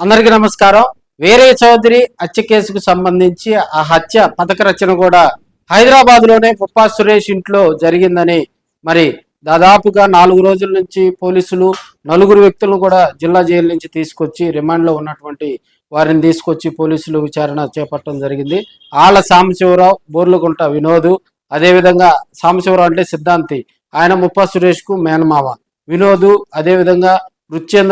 అందరికీ నమస్కారం. వేరే చౌదరి హత్య కేసుకు సంబంధించి ఆ హత్య పథక రచన కూడా హైదరాబాద్లోనే పుప్పా సురేష్ ఇంట్లో జరిగిందని మరి దాదాపుగా నాలుగు రోజుల నుంచి పోలీసులు నలుగురు వ్యక్తులను కూడా జిల్లా జైలు నుంచి తీసుకొచ్చి రిమాండ్లో ఉన్నటువంటి వారిని తీసుకొచ్చి పోలీసులు విచారణ చేపట్టడం జరిగింది. ఆళ్ళ సాంబశివరావు బోర్లుగుంట వినోద్ అదేవిధంగా సాంబశివరావు అంటే సిద్ధాంతి. ఆయన ముప్పా సురేష్కు మేనమావ. వినోదు అదేవిధంగా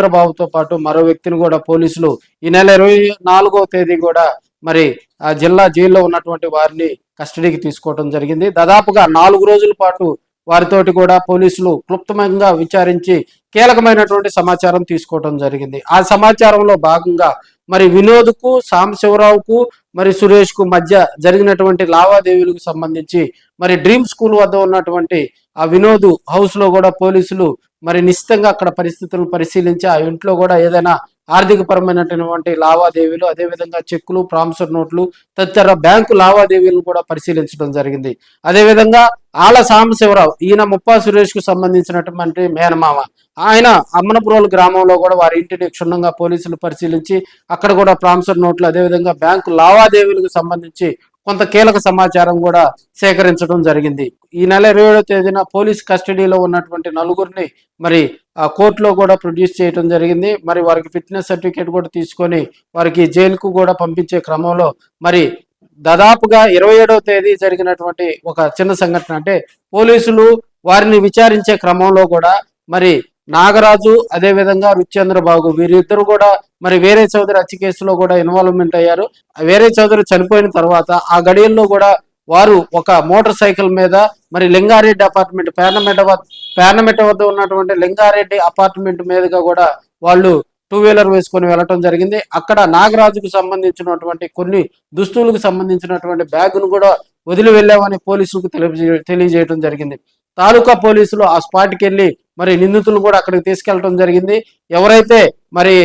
బాబుతో పాటు మరో వ్యక్తిని కూడా పోలీసులు ఈ నెల ఇరవై నాలుగో తేదీ కూడా మరి ఆ జిల్లా జైల్లో ఉన్నటువంటి వారిని కస్టడీకి తీసుకోవడం జరిగింది. దాదాపుగా నాలుగు రోజుల పాటు వారితోటి కూడా పోలీసులు క్లుప్తంగా విచారించి కీలకమైనటువంటి సమాచారం తీసుకోవడం జరిగింది. ఆ సమాచారంలో భాగంగా మరి వినోద్కు సాంబశివరావుకు మరి సురేష్కు మధ్య జరిగినటువంటి లావాదేవీలకు సంబంధించి మరి డ్రీమ్ స్కూల్ వద్ద ఉన్నటువంటి ఆ వినోద్ హౌస్లో కూడా పోలీసులు మరి నిశ్చితంగా అక్కడ పరిస్థితులను పరిశీలించి ఆ ఇంట్లో కూడా ఏదైనా ఆర్థిక పరమైనటువంటి లావాదేవీలు అదేవిధంగా చెక్కులు ప్రామిసర్ నోట్లు తదితర బ్యాంకు లావాదేవీలను కూడా పరిశీలించడం జరిగింది. అదేవిధంగా ఆళ్ళ సాంబశివరావు ఈయన ముప్పా సురేష్కు సంబంధించినటువంటి మేనమామ. ఆయన అమ్మనపురోలు గ్రామంలో కూడా వారి ఇంటిని క్షుణ్ణంగా పోలీసులు పరిశీలించి అక్కడ కూడా ప్రామిసర్ నోట్లు అదేవిధంగా బ్యాంకు లావాదేవీలకు సంబంధించి కొంత కీలక సమాచారం కూడా సేకరించడం జరిగింది. ఈ నెల ఇరవై ఏడవ తేదీన పోలీస్ కస్టడీలో ఉన్నటువంటి నలుగురిని మరి ఆ కోర్టులో కూడా ప్రొడ్యూస్ చేయడం జరిగింది. మరి వారికి ఫిట్నెస్ సర్టిఫికేట్ కూడా తీసుకొని వారికి జైలుకు కూడా పంపించే క్రమంలో మరి దాదాపుగా ఇరవై ఏడవ తేదీ జరిగినటువంటి ఒక చిన్న సంఘటన అంటే పోలీసులు వారిని విచారించే క్రమంలో కూడా మరి నాగరాజు అదే విధంగా రుచేంద్ర బాబు వీరిద్దరు కూడా మరి వేరే చౌదరి హత్య కేసులో కూడా ఇన్వాల్వ్మెంట్ అయ్యారు. వేరే చౌదరి చనిపోయిన తర్వాత ఆ గడియల్లో కూడా వారు ఒక మోటార్ సైకిల్ మీద మరి లింగారెడ్డి అపార్ట్మెంట్ పేర్నమెట వద్ద పేర్నమెట వద్ద ఉన్నటువంటి లింగారెడ్డి అపార్ట్మెంట్ మీదుగా కూడా వాళ్ళు టూ వీలర్ వేసుకొని వెళ్ళటం జరిగింది. అక్కడ నాగరాజుకు సంబంధించినటువంటి కొన్ని దుస్తువులకు సంబంధించినటువంటి బ్యాగును కూడా వదిలి వెళ్ళామని పోలీసులకు తెలియజేయడం జరిగింది. తాలూకా పోలీసులు ఆ స్పాట్కి వెళ్ళి మరి నిందితులు కూడా అక్కడికి తీసుకెళ్ళడం జరిగింది. ఎవరైతే మరి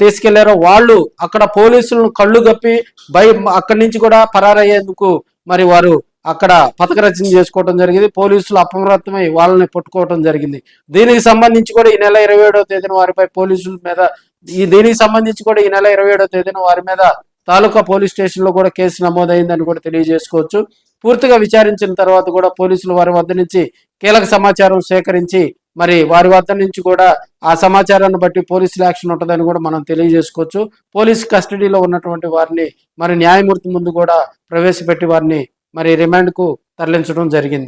తీసుకెళ్ళారో వాళ్ళు అక్కడ పోలీసులను కళ్ళు గప్పి భయ అక్కడి నుంచి కూడా పరారయ్యేందుకు మరి వారు అక్కడ పథకరచన చేసుకోవడం జరిగింది. పోలీసులు అప్రమత్తమై వాళ్ళని పట్టుకోవడం జరిగింది. దీనికి సంబంధించి కూడా ఈ నెల ఇరవై ఏడవ తేదీన వారిపై పోలీసుల మీద ఈ దీనికి సంబంధించి కూడా ఈ నెల ఇరవై ఏడవ తేదీన వారి మీద తాలూకా పోలీస్ స్టేషన్లో కూడా కేసు నమోదైందని కూడా తెలియజేసుకోవచ్చు. పూర్తిగా విచారించిన తర్వాత కూడా పోలీసులు వారి వద్ద నుంచి కీలక సమాచారం సేకరించి మరి వారి వద్ద నుంచి కూడా ఆ సమాచారాన్ని బట్టి పోలీసులు యాక్షన్ ఉంటుందని కూడా మనం తెలియజేసుకోవచ్చు. పోలీస్ కస్టడీలో ఉన్నటువంటి వారిని మరి న్యాయమూర్తి ముందు కూడా ప్రవేశపెట్టి వారిని మరి రిమాండ్కు తరలించడం జరిగింది.